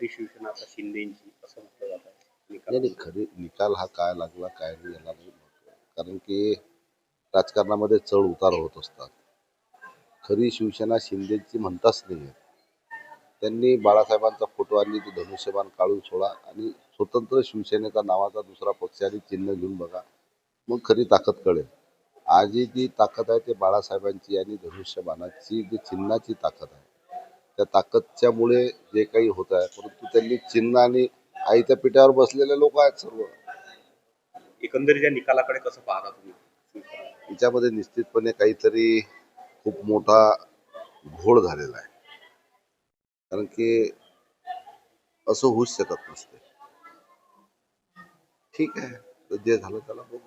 खरी शिवसेना आता शिंदेची असं म्हटलं जात आहे. नाही खरी निकाल हा काय लागला काय नाही याला नाही कारण की राजकारणामध्ये चढ उतार होत असतात. खरी शिवसेना शिंदेची म्हणताच नाही आहे. त्यांनी बाळासाहेबांचा फोटो आणि ते धनुष्यबाण काढून सोडा आणि स्वतंत्र शिवसेनेचा नावाचा दुसरा पक्ष आणि चिन्ह घेऊन बघा. मग खरी ताकद कळेल. आजही जी ताकद आहे ते बाळासाहेबांची आणि धनुष्यबाणाची जी चिन्हाची ताकद आहे त्या ताकदच्यामुळे जे काही होत आहे परंतु त्यांनी चिन्ह आणि आईच्या पिठावर बसलेले लोक आहेत सर्व. एकंदरीत या निकालाकडे कसं पाहता तुम्ही? याच्यामध्ये निश्चितपणे काहीतरी खूप मोठा घोळ झालेला आहे. कारण की असं होऊच शकत नसते. ठीक आहे. तर जे झालं त्याला बघू.